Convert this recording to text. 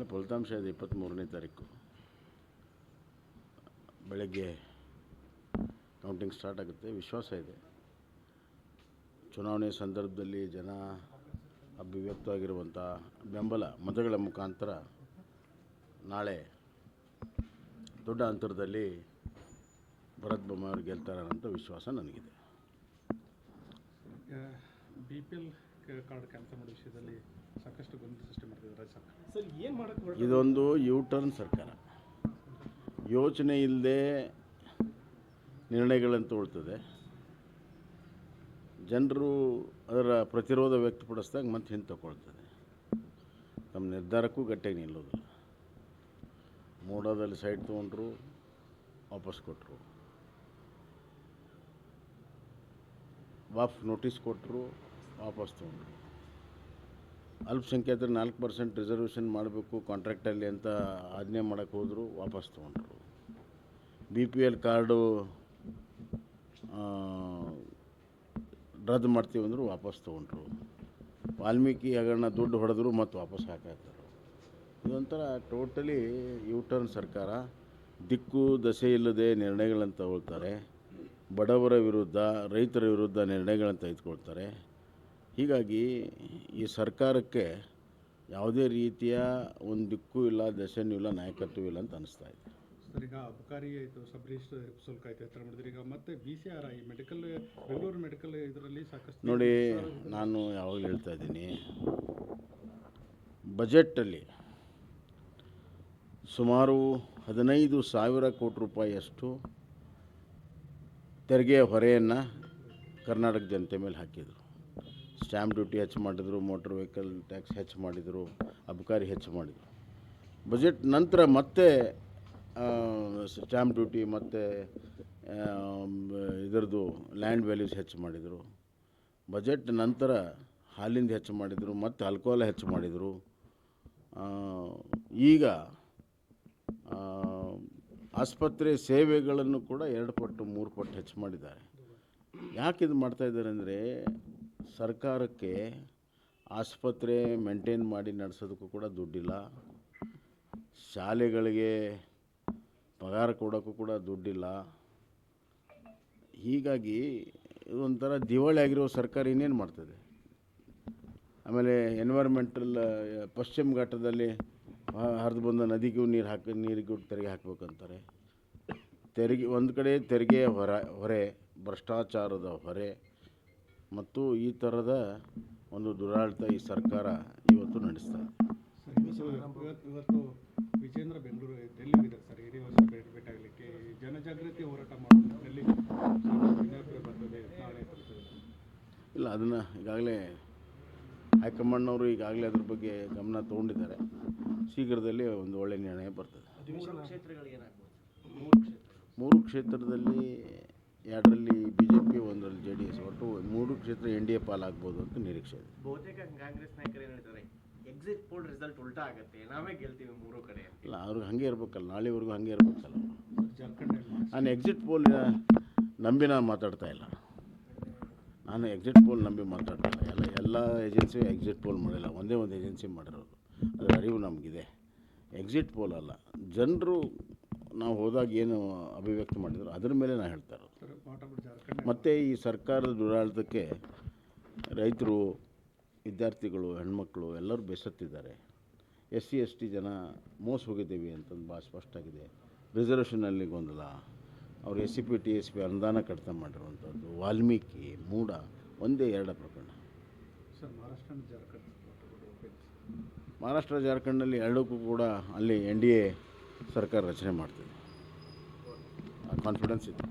ನಾಳೆ ಫಲಿತಾಂಶ ಇದೆ ಇಪ್ಪತ್ತ್ಮೂರನೇ ತಾರೀಕು. ಬೆಳಗ್ಗೆ ಕೌಂಟಿಂಗ್ ಸ್ಟಾರ್ಟ್ ಆಗುತ್ತೆ. ವಿಶ್ವಾಸ ಇದೆ. ಚುನಾವಣೆ ಸಂದರ್ಭದಲ್ಲಿ ಜನ ಅಭಿವ್ಯಕ್ತವಾಗಿರುವಂಥ ಬೆಂಬಲ ಮತಗಳ ಮುಖಾಂತರ ನಾಳೆ ದೊಡ್ಡ ಅಂತರದಲ್ಲಿ ಭರತ್ ಬೊಮ್ಮಾಯಿ ಗೆಲ್ತಾರೆ ಅನ್ನೋಂಥ ವಿಶ್ವಾಸ ನನಗಿದೆ. B P L card cancel ಮಾಡೋ ವಿಷಯದಲ್ಲಿ ಸಾಕಷ್ಟು ಗೊಂದಲ ಸೃಷ್ಟಿ ಮಾಡ್ತಿದ್ದಾರೆ ಇದೊಂದು ಯೂ ಟರ್ನ್ ಸರ್ಕಾರ. ಯೋಚನೆ ಇಲ್ಲದೆ ನಿರ್ಣಯಗಳನ್ನು ತಗೊಳ್ತದೆ ಜನರು ಅದರ ಪ್ರತಿರೋಧ ವ್ಯಕ್ತಪಡಿಸಿದಾಗ ಮತ್ತೆ ಹಿಂದೆ ತಗೊಳ್ತದೆ ತಮ್ಮ ನಿರ್ಧಾರಕ್ಕೂ ಗಟ್ಟಿಯಾಗಿ ನಿಲ್ಲೋದಿಲ್ಲ. ಮೋಡದಲ್ಲಿ ಸೈಡ್ ತೊಗೊಂಡ್ರು, ವಾಪಸ್ ಕೊಟ್ಟರು ವಾಫ್ ನೋಟಿಸ್ ಕೊಟ್ಟರು ವಾಪಸ್ ತೊಗೊಂಡ್ರು. ಅಲ್ಪಸಂಖ್ಯಾತರು ನಾಲ್ಕು ಪರ್ಸೆಂಟ್ ರಿಸರ್ವೇಷನ್ ಮಾಡಬೇಕು ಕಾಂಟ್ರಾಕ್ಟಲ್ಲಿ ಅಂತ ಆಜ್ಞೆ ಮಾಡೋಕ್ಕೆ ಹೋದರು, ವಾಪಸ್ ತೊಗೊಂಡ್ರು. ಬಿ ಪಿ ಎಲ್ ಕಾರ್ಡು ರದ್ದು ಮಾಡ್ತೀವಿ ಅಂದರು ವಾಪಸ್ ತೊಗೊಂಡ್ರು. ವಾಲ್ಮೀಕಿ ಹಗರಣ ದುಡ್ಡು ಹೊಡೆದ್ರು ಮತ್ತು ವಾಪಸ್ ಹಾಕಾಕ್ತಾರೆ ಇದೊಂಥರ ಟೋಟಲಿ ಯು ಟರ್ನ್ ಸರ್ಕಾರ. ದಿಕ್ಕು, ದಸೆ ಇಲ್ಲದೆ ನಿರ್ಣಯಗಳನ್ನು ತಗೊಳ್ತಾರೆ ಬಡವರ ವಿರುದ್ಧ, ರೈತರ ವಿರುದ್ಧ ನಿರ್ಣಯಗಳನ್ನು ತೆಗೆದುಕೊಳ್ತಾರೆ ಹೀಗಾಗಿ ಈ ಸರ್ಕಾರಕ್ಕೆ ಯಾವುದೇ ರೀತಿಯ ಒಂದು ದಿಕ್ಕೂ ಇಲ್ಲ ದಶನೂ ಇಲ್ಲ ನಾಯಕತ್ವ ಇಲ್ಲ ಅಂತ ಅನಿಸ್ತಾ ಇದೆ. ಸರ್ ಈಗ ಅಬಕಾರಿ ಆಯಿತು ಸಬ್ ರಿಜಿಸ್ಟರ್ ಶುಲ್ಕ ಆಯಿತು ಎತ್ತರ ಮಾಡಿದ್ರೆ. ಈಗ ಮತ್ತೆ B C R I medical Bengaluru medical ಇದರಲ್ಲಿ ಸಾಕಷ್ಟು ನೋಡಿ ನಾನು ಯಾವಾಗ ಹೇಳ್ತಾ ಇದ್ದೀನಿ ಬಜೆಟ್ಟಲ್ಲಿ ಸುಮಾರು ಹದಿನೈದು ಸಾವಿರ ಕೋಟಿ ರೂಪಾಯಿಯಷ್ಟು ತೆರಿಗೆಯ ಹೊರೆಯನ್ನು ಕರ್ನಾಟಕ ಜನತೆ ಮೇಲೆ ಹಾಕಿದರು. ಸ್ಟ್ಯಾಂಪ್ ಡ್ಯೂಟಿ ಹೆಚ್ಚು ಮಾಡಿದರು, ಮೋಟ್ರ್ ವೆಹಿಕಲ್ ಟ್ಯಾಕ್ಸ್ ಹೆಚ್ಚು ಮಾಡಿದರು, ಅಬಕಾರಿ ಹೆಚ್ಚು ಮಾಡಿದರು. ಬಜೆಟ್ ನಂತರ ಮತ್ತೆ ಸ್ಟ್ಯಾಂಪ್ ಡ್ಯೂಟಿ ಮತ್ತು ಇದರದು ಲ್ಯಾಂಡ್ ವ್ಯಾಲ್ಯೂಸ್ ಹೆಚ್ಚು ಮಾಡಿದರು. ಬಜೆಟ್ ನಂತರ ಹಾಲಿಂದ ಹೆಚ್ಚು ಮಾಡಿದರು, ಮತ್ತು ಆಲ್ಕೋಹಾಲ್ ಹೆಚ್ಚು ಮಾಡಿದರು. ಈಗ ಆಸ್ಪತ್ರೆ ಸೇವೆಗಳನ್ನು ಕೂಡ ಎರಡು ಪಟ್ಟು, ಮೂರು ಪಟ್ಟು ಹೆಚ್ಚು ಮಾಡಿದ್ದಾರೆ. ಯಾಕೆ ಇದು ಮಾಡ್ತಾ ಇದ್ದಾರೆ ಅಂದರೆ ಸರ್ಕಾರಕ್ಕೆ ಆಸ್ಪತ್ರೆ ಮೇಂಟೈನ್ ಮಾಡಿ ನಡೆಸೋದಕ್ಕೂ ಕೂಡ ದುಡ್ಡಿಲ್ಲ. ಶಾಲೆಗಳಿಗೆ ಪಗಾರ ಕೊಡೋಕ್ಕೂ ಕೂಡ ದುಡ್ಡಿಲ್ಲ. ಹೀಗಾಗಿ ಇದೊಂಥರ ದಿವಾಳಿ ಆಗಿರೋ ಸರ್ಕಾರ ಇನ್ನೇನು ಮಾಡ್ತದೆ? ಆಮೇಲೆ ಎನ್ವೈರ್ಮೆಂಟಲ್ ಪಶ್ಚಿಮ ಘಟ್ಟದಲ್ಲಿ ಹರಿದು ಬಂದ ನದಿಗೂ ನೀರು ಹಾಕಿ, ನೀರಿಗೂ ತೆರಿಗೆ ಹಾಕ್ಬೇಕಂತಾರೆ. ತೆರಿಗೆ, ಒಂದು ಕಡೆ ತೆರಿಗೆ ಹೊರ, ಹೊರೆ, ಭ್ರಷ್ಟಾಚಾರದ ಹೊರೆ ಮತ್ತು ಈ ಥರದ ಒಂದು ದುರಾಡಳಿತ ಈ ಸರ್ಕಾರ ಇವತ್ತು ನಡೆಸ್ತಾ ಇದೆ. ಸರ್ ಇವತ್ತು ವಿಜೇಂದ್ರ ಬೆಂಗಳೂರು ಡೆಲ್ಲಿ ಇದ್ದಾರೆ ಸರ್? ಹಿರಿಯ ವರ್ಷ ಭೇಟಿ ಭೇಟಿಯಾಗಲಿಕ್ಕೆ ಜನಜಾಗೃತಿ ಹೋರಾಟ ಮಾಡೋದು ಡೆಲ್ಲಿ ವಿಜಯಪುರ ಬರ್ತದೆ ನಾಳೆ ಬರ್ತದೆ. ಇಲ್ಲ ಅದನ್ನು ಈಗಾಗಲೇ ಹೈಕಮಾಂಡ್ನವರು ಈಗಾಗಲೇ ಅದ್ರ ಬಗ್ಗೆ ಗಮನ ತಗೊಂಡಿದ್ದಾರೆ. ಶೀಘ್ರದಲ್ಲಿ ಒಂದು ಒಳ್ಳೆ ನಿರ್ಣಯ ಬರ್ತದೆ. ಮೂರು ಕ್ಷೇತ್ರದಲ್ಲಿ ಎರಡರಲ್ಲಿ ಬಿ ಜೆ ಪಿ ಒಂದರಲ್ಲಿ ಜೆ ಡಿ ಎಸ್ ಒಟ್ಟು ಮೂರು ಕ್ಷೇತ್ರ ಎನ್ ಡಿ ಎ ಪಾಲಾಗ್ಬೋದು ಅಂತ ನಿರೀಕ್ಷೆ ಇದೆ. ಬಹುತೇಕ ಕಾಂಗ್ರೆಸ್ ನಾಯಕರು ಏನು ಹೇಳ್ತಾರೆ ಎಕ್ಸಿಟ್ ಪೋಲ್ ರಿಸಲ್ಟ್ ಉಲ್ಟಾ ಆಗುತ್ತೆ ನಾವೇ ಗೆಲ್ತೀವಿ ಮೂರು ಕಡೆ ಇಲ್ಲ ಅವ್ರಿಗೆ ಹಾಗೆ ಇರ್ಬೇಕಲ್ಲ ನಾಳೆವರೆಗೂ ಹಾಗೆ ಇರ್ಬೇಕಲ್ಲ. ನಾನು ಎಕ್ಸಿಟ್ ಪೋಲ್ ನಂಬಿ ನಾನು ಮಾತಾಡ್ತಾ ಇಲ್ಲ. ನಾನು ಎಕ್ಸಿಟ್ ಪೋಲ್ ನಂಬಿ ಮಾತಾಡ್ತಾ ಇಲ್ಲ. ಎಲ್ಲ ಎಲ್ಲ ಏಜೆನ್ಸಿಯು ಎಕ್ಸಿಟ್ ಪೋಲ್ ಮಾಡಿಲ್ಲ ಒಂದೇ ಒಂದು ಏಜೆನ್ಸಿ ಮಾಡಿರೋದು. ಅದರ ಅರಿವು ನಮಗಿದೆ. ಎಕ್ಸಿಟ್ ಪೋಲ್ ಅಲ್ಲ ಜನರು ನಾವು ಹೋದಾಗ ಏನು ಅಭಿವ್ಯಕ್ತಿ ಮಾಡಿದ್ರು ಅದ್ರ ಮೇಲೆ ನಾನು ಹೇಳ್ತಾ ಇರೋದು. ಮತ್ತು ಈ ಸರ್ಕಾರದ ದುರಾಡಳಿತಕ್ಕೆ ರೈತರು ವಿದ್ಯಾರ್ಥಿಗಳು ಹೆಣ್ಮಕ್ಳು ಎಲ್ಲರೂ ಬೆಸತ್ತಿದ್ದಾರೆ. ಎಸ್ ಸಿ ಎಸ್ ಟಿ ಜನ ಮೋಸ ಹೋಗಿದ್ದೀವಿ ಅಂತಂದು ಭಾಳ ಸ್ಪಷ್ಟ ಆಗಿದೆ. ರಿಸರ್ವೇಷನಲ್ಲಿ ಗೊಂದಲ. ಅವ್ರು S C P T S P ಅನುದಾನ ಕಡಿತ ಮಾಡಿರುವಂಥದ್ದು ವಾಲ್ಮೀಕಿ ಮೂಡ ಒಂದೇ ಎರಡ ಪ್ರಕರಣ. ಸರ್ ಮಹಾರಾಷ್ಟ್ರ ಜಾರ್ಖಂಡ್ನಲ್ಲಿ ಎರಡಕ್ಕೂ ಕೂಡ ಅಲ್ಲಿ ಎನ್ ಡಿ ಎ ಸರ್ಕಾರ ರಚನೆ ಮಾಡ್ತಿದೆ. ಕಾನ್ಫಿಡೆನ್ಸ್ ಇದೆ.